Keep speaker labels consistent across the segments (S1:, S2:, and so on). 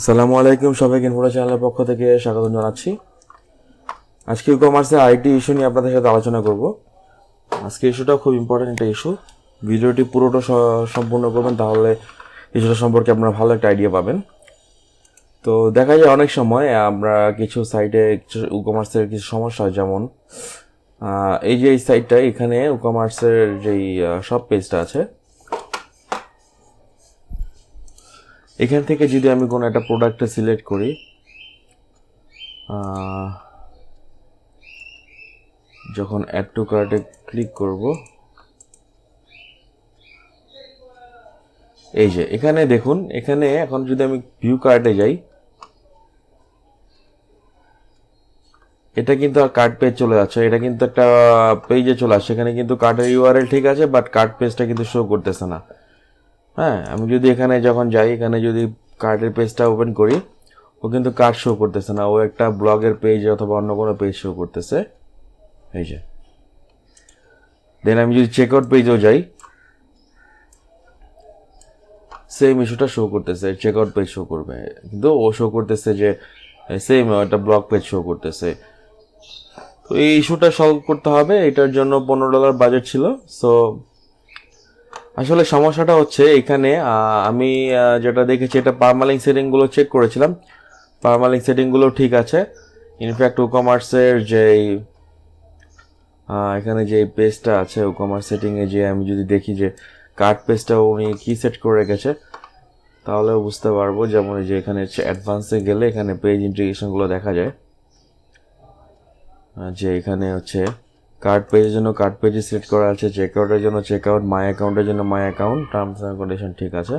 S1: আসসালামু আলাইকুম সবাইকে ইনফোটা চ্যানেলের পক্ষ থেকে স্বাগত জানাচ্ছি। আজকে ই কমার্সের আইটি ইস্যু নিয়ে আপনাদের সাথে আলোচনা করব। আজকে ইস্যুটা খুব ইম্পর্টেন্ট একটা ইস্যু ভিডিওটি পুরোটা সম্পূর্ণ করবেন, তাহলে ইস্যুটা সম্পর্কে আপনারা ভালো একটা আইডিয়া পাবেন। তো দেখা যায় অনেক সময় আমরা কিছু সাইটে ই কমার্সের কিছু সমস্যা হয়, যেমন এই যে এই সাইটটা এখানে ই কমার্সের যেই সব পেজটা আছে এখান থেকে যদি আমি কোনো একটা প্রোডাক্টে সিলেক্ট করি যখন অ্যাড টু কার্টে ক্লিক করব, এই যে, এখানে দেখুন, এখানে এখন যদি আমি ভিউ কার্টে যাই, এটা কিন্তু কার্ড পেজ চলে যাচ্ছে, এটা কিন্তু একটা পেজে চলে আসছে, এখানে কিন্তু কার্ডের ইউআরএল ঠিক আছে বাট কার্ড পেজটা কিন্তু শো করতেছে না। হ্যাঁ আমি যদি এখানে যখন যাই, এখানে যদি কার্ডের পেজটা ওপেন করি, ও কিন্তু কার্ড শো করতেছে না। ও একটা ব্লগের পেজ অথবা অন্য কোনো পেজ শো করতেছে। এই যে। দেন আমি যদি চেক আউট পেজেও যাই সেম ইস্যুটা শো করতেছে চেক আউট পেজ শো করবে। কিন্তু ও শো করতেছে যে সেম একটা ব্লগ পেজ শো করতেছে। তো এই ইস্যুটা সলভ করতে হবে। এটার জন্য পনেরো ডলার বাজেট ছিল। সো আসলে সমস্যাটা হচ্ছে এখানে আমি যেটা দেখেছি, এটা পারমালিং সেটিংগুলো চেক করেছিলাম। পারমালিং সেটিংগুলো ঠিক আছে। ইনফ্যাক্ট ও কমার্সের যেই এখানে যে পেজটা আছে ও কমার্স সেটিংয়ে যে আমি যদি দেখি যে কার্ড পেজটা উনি কী সেট করে রেখেছে, তাহলেও বুঝতে পারব যেমন যে এখানে অ্যাডভান্সে গেলে এখানে পেজ ইন্টিগ্রেশনগুলো দেখা যায়। যে এখানে হচ্ছে কার্ড পেজের জন্য কার্ড পেজে সিলেক্ট করা আছে চেক আউটের জন্য চেক আউট মাই অ্যাকাউন্টের জন্য my account terms and condition ঠিক আছে।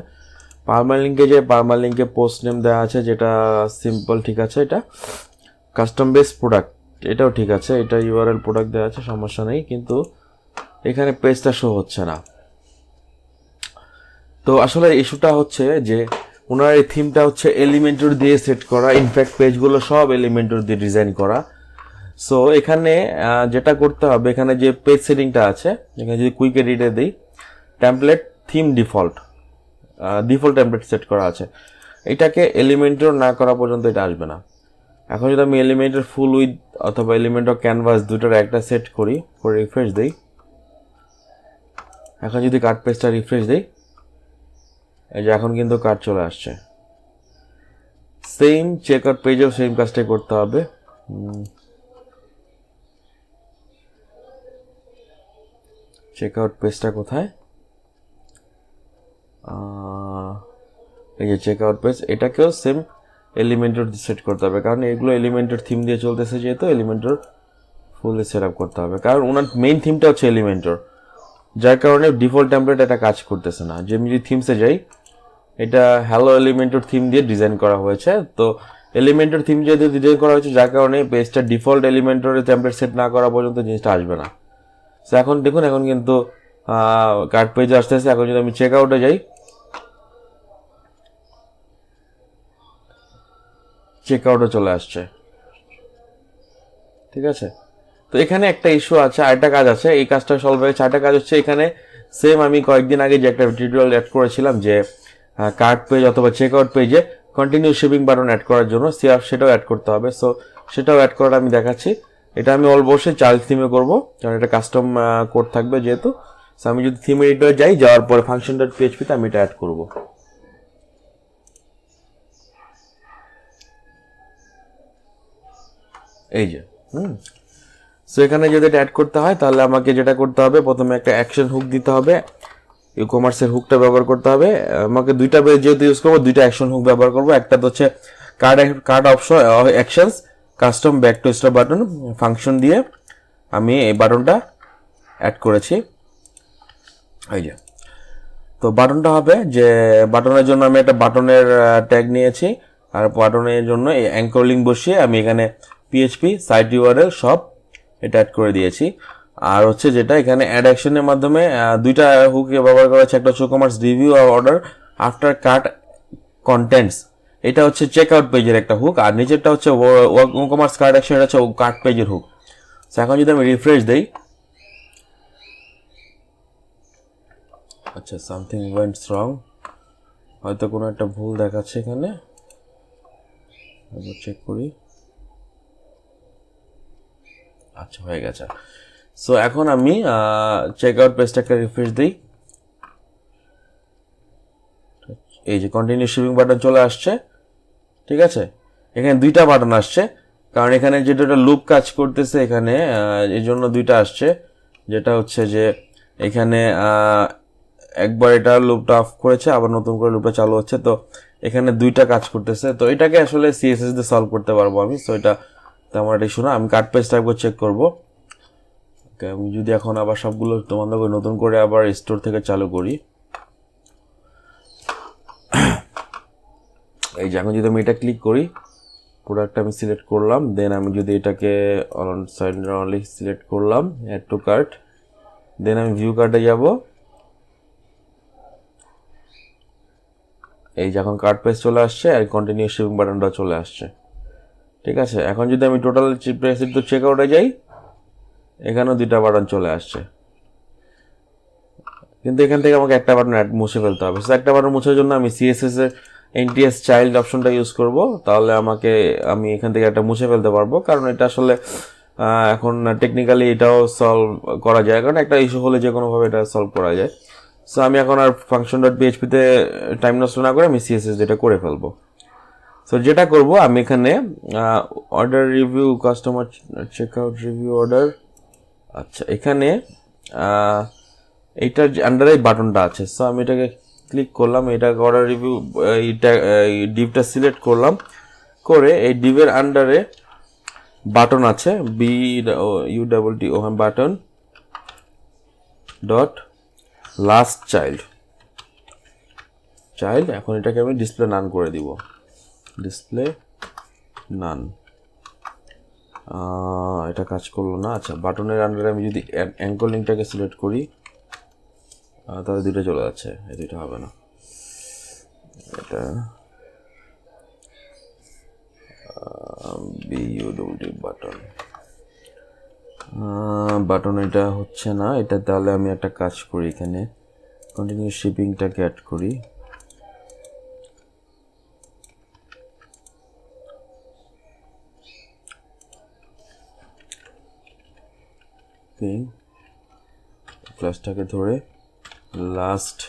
S1: পারমালিঙ্কে যে পারমালিঙ্কে পোস্ট নেম দেওয়া আছে, যেটা সিম্পল ঠিক আছে এটা। কাস্টম বেস প্রোডাক্ট এটাও ঠিক আছে, এটা ইউআরএল প্রোডাক্ট দেওয়া আছে, সমস্যা নেই, কিন্তু এখানে পেজটা শো হচ্ছে না। তো আসলে ইস্যুটা হচ্ছে যে, ওনার এই থিমটা হচ্ছে এলিমেন্টর দিয়ে সেট করা ইনফ্যাক্ট পেজগুলো সব এলিমেন্টর দিয়ে ডিজাইন করা। সো এখানে যেটা করতে হবে, এখানে যে পেজ সেটিংটা আছে, এখানে যদি কুইক এডিটে দিই template theme default default template set করা আছে। এটাকে এলিমেন্টর না করা পর্যন্ত এটা আসবে না। এখন যদি আমি এলিমেন্টের ফুল উইথ অথবা এলিমেন্ট অফ ক্যানভাস দুটোর একটা সেট করি, করে রিফ্রেশ দিই। এখন যদি কার্ড পেজটা রিফ্রেশ দিই, এই যে এখন কিন্তু কার্ড চলে আসছে। সেম চেক আউট পেজেও সেম কাজটাই করতে হবে। চেক আউট পেজটা কোথায়? এই যে চেক আউট পেজ এটাকেও সেম এলিমেন্টর সেট করতে হবে। কারণ এগুলো এলিমেন্টর থিম দিয়ে চলতেছে যেহেতু এলিমেন্টর ফুললি সেট আপ করতে হবে। কারণ ওনার মেইন থিমটা হচ্ছে এলিমেন্টর যার কারণে ডিফল্ট টেমপ্লেট এটা কাজ করতেছে না। যে আমি যদি থিমসে যাই, এটা হ্যালো এলিমেন্টর থিম দিয়ে ডিজাইন করা হয়েছে। তো এলিমেন্টর থিম যেহেতু ডিজাইন করা হয়েছে, যার কারণে পেজটা ডিফল্ট এলিমেন্টরের টেমপ্লেট সেট না করা পর্যন্ত জিনিসটা আসবে না। তো এখন দেখুন, এখন কিন্তু কার্ড পেজে আসতে আসতে এখন যদি আমি চেক আউটে যাই চেক আউটে চলে আসছে। ঠিক আছে? তো এখানে একটা ইস্যু আছে, আরেকটা কাজ আছে। এই কাজটা সলভ হয়ে চারটা কাজ হচ্ছে এখানে সেম আমি কয়েকদিন আগে যে একটা টিউটোরিয়াল অ্যাড করেছিলাম যে কার্ড পেজ অথবা চেক আউট পেজে কন্টিনিউ শিপিং বাটন অ্যাড করার জন্য সেটাও অ্যাড করতে হবে। সো সেটাও অ্যাড করাটা আমি দেখাচ্ছি। এটা আমি অবশ্যই চার্জ থিমে করব, কারণ এটা কাস্টম কোড থাকবে যেহেতু। আমি যদি থিম এডিটরে যাই, যাওয়ার পরে ফাংশন ডট পিএইচপিতে আমি এটা অ্যাড করব। এই যে, হুম। সো এখানে যদি এটা অ্যাড করতে হয়, তাহলে আমাকে যেটা করতে হবে, প্রথমে একটা অ্যাকশন হুক দিতে হবে। ই কমার্সের হুকটা ব্যবহার করতে হবে। আমাকে দুইটা, যেহেতু ইউজ করব, দুইটা অ্যাকশন হুক ব্যবহার করব। একটা তো হচ্ছে card card option actions custom back to stop button function দিয়ে আমি এই বাটনটা অ্যাড করেছি। এই যে। তো বাটনটা হবে যে বাটনের জন্য আমি একটা বাটনের ট্যাগ নিয়েছি। আর বাটনের জন্য এই অ্যাঙ্কর লিঙ্ক বসিয়ে আমি এখানে পিএইচপি সাইট ইউআরএল সব এটা অ্যাড করে দিয়েছি। আর হচ্ছে যেটা, এখানে অ্যাড অ্যাকশনের মাধ্যমে দুইটা হুক ব্যবহার করা হচ্ছে একটা হচ্ছে কমার্স রিভিউ আর অর্ডার আফটার কাট কন্টেন্টস এটা হচ্ছে চেক আউট পেজের একটা হুক আর নিচেরটা হচ্ছে কমার্স কার্ড অ্যাকশন এটা হচ্ছে কার্ড পেজের হুক এখন যদি আমি রিফ্রেশ দেই আচ্ছা সামথিং ওয়েন্ট রং হয়তো কোনো একটা ভুল দেখাচ্ছে এখানে। চেক করি। আচ্ছা হয়ে গেছে। সো এখন আমি চেক আউট পেজটাকে রিফ্রেশ দিই। এই যে কন্টিনিউ শিপিং বাটন চলে আসছে। ঠিক আছে? এখানে দুইটা বাটন আসছে। কারণ এখানে যেটা লুপ কাজ করতেছে এখানে এই জন্য দুইটা আসছে। যেটা হচ্ছে যে, এখানে একবার এটা লুপটা অফ করেছে, আবার নতুন করে লুপটা চালু হচ্ছে। তো এখানে দুইটা কাজ করতেছে। তো এটাকে আসলে সিএসএস দিয়ে সলভ করতে পারব আমি। সো এটা তেমন একটা শোনা আমি কাট পেজটা একবার চেক করব। আমি যদি এখন আবার সবগুলো তোমাদের নতুন করে আবার স্টোর থেকে চালু করি। এই যে এখন যদি আমি এটা ক্লিক করি প্রোডাক্ট আমি সিলেক্ট করলাম দেন আমি যদি এটাকে অন সাইড অনলি সিলেক্ট করলাম অ্যাড টু কার্ট দেন আমি ভিউ কার্টে যাব। এই যে এখন কার্ট পেজ চলে আসছে আর কন্টিনিউ শিপিং বাটনটা চলে আসছে। ঠিক আছে? এখন যদি আমি টোটাল প্রেস তো চেক আউটে যাই এখানেও দুইটা বাটন চলে আসছে। কিন্তু এখান থেকে আমাকে একটা বাটন মুছে ফেলতে হবে। So, একটা বাটন মুছার জন্য আমি সিএসএস এর এনটিএস চাইল্ড অপশনটা ইউজ করব, তাহলে আমাকে আমি এখান থেকে একটা মুছে ফেলতে পারব। কারণ এটা আসলে এখন টেকনিক্যালি এটাও সলভ করা যায়। কারণ একটা ইস্যু হলে যে কোনোভাবে এটা সলভ করা যায়। সো আমি এখন আর ফাংশন ডট পিএইচপিতে টাইম নষ্ট না করে আমি সিএসএস যেটা করে ফেলব। সো যেটা করব, আমি এখানে order review customer check out review order আচ্ছা এখানে এইটার আন্ডারে বাটনটা আছে। সো আমি এটাকে ক্লিক করলাম, এটা অর্ডার রিভিউ এইটা এই ডিভটা সিলেক্ট করলাম, করে এই ডিভের আন্ডারে বাটন আছে B U double T O button dot last child child এখন এটাকে আমি ডিসপ্লে নান করে দিব। ডিসপ্লে নান এটা কাজ করল না। আচ্ছা বাটনের আন্ডারে আমি যদি অ্যাঙ্কল লিঙ্কটাকে সিলেক্ট করি তাহলে দুইটা চলে যাচ্ছে, এই দুইটা হবে না। এটা B U double T button button এটা হচ্ছে না, এটা তাহলে আমি একটা কাজ করি এখানে। কন্টিনিউ শিপিংটাকে অ্যাড করি। ক্লাসটাকে ধরে last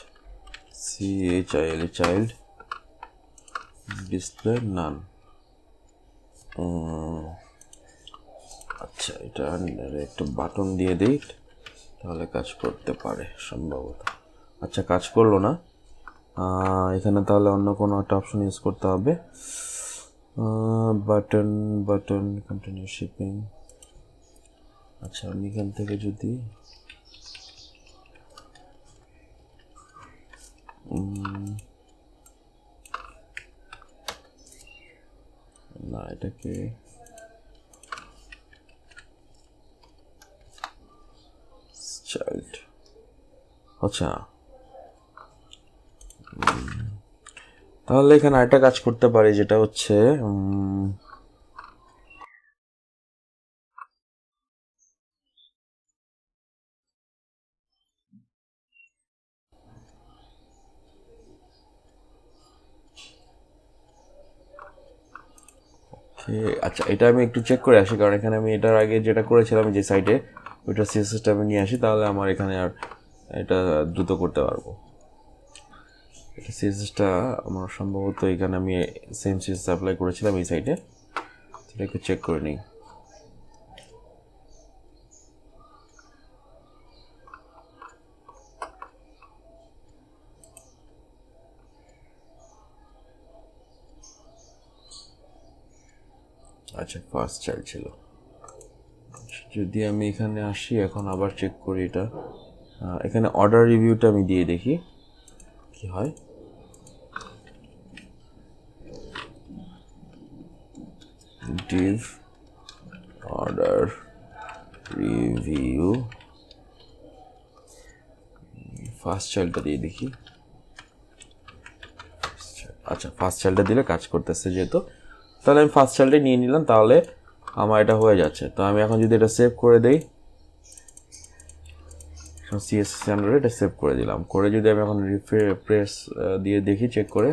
S1: C H I L child display none আচ্ছা এটা একটা বাটন দিয়ে দিই, তাহলে কাজ করতে পারে, সম্ভবত। আচ্ছা কাজ করল না। এখানে তাহলে অন্য কোনো একটা অপশন ইউজ করতে হবে। বাটন বাটন কন্টিনিউ শিপিং আচ্ছা আমি এখান থেকে যদি না এটাকে চাইল্ড আচ্ছা। তাহলে এখানে আরেকটা কাজ করতে পারি যেটা হচ্ছে আচ্ছা এটা আমি একটু চেক করে আসি, কারণ এখানে আমি এটার আগে যেটা করেছিলাম যে সাইটে ওইটা সিএসএসটা আমি নিয়ে আসি, তাহলে আমার এখানে আর এটা দ্রুত করতে পারব। এটা সিএসএসটা আমার সম্ভবত এখানে আমি সেম সিএসএস অ্যাপ্লাই করেছিলাম এই সাইটে সেটা একটু চেক করে নিই। আচ্ছা ফার্স্ট চাইল্ড ছিল। যদি আমি এখানে আসি, এখন আবার চেক করি এটা। এখানে অর্ডার রিভিউটা আমি দিয়ে দেখি কি হয়। ডিভ অর্ডার রিভিউ ফার্স্ট চাইল্ডটা দিয়ে দেখি। আচ্ছা ফার্স্ট চাইল্ডটা দিলে কাজ করতেছে যেহেতু। তাহলে আমি ফার্স্ট সেলটাই নিয়ে নিলাম, তাহলে আমার এটা হয়ে যাচ্ছে। তো আমি এখন যদি এটা সেভ করে দিই সিএসএস আন্ডারে এটা সেভ করে দিলাম। করে যদি আমি এখন রিফ্রে প্রেস দিয়ে দেখি চেক করে,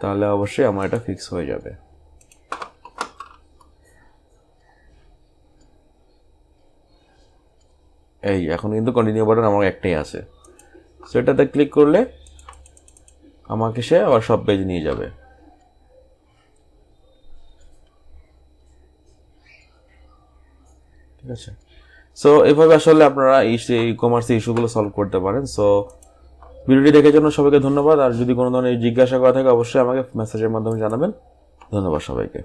S1: তাহলে অবশ্যই আমার এটা ফিক্স হয়ে যাবে। এই, এখন কিন্তু কন্টিনিউ বাটন আমার একটাই আছে। সো এটাতে ক্লিক করলে আমাকে সে আবার সব পেজ নিয়ে যাবে। ঠিক আছে সো এভাবে আসলে আপনারা এই ই কমার্স ইস্যুগুলো সলভ করতে পারেন। সো ভিডিওটি দেখার জন্য সবাইকে ধন্যবাদ। আর যদি কোনো ধরনের জিজ্ঞাসা করা থাকে, অবশ্যই আমাকে মেসেজের মাধ্যমে জানাবেন। ধন্যবাদ সবাইকে।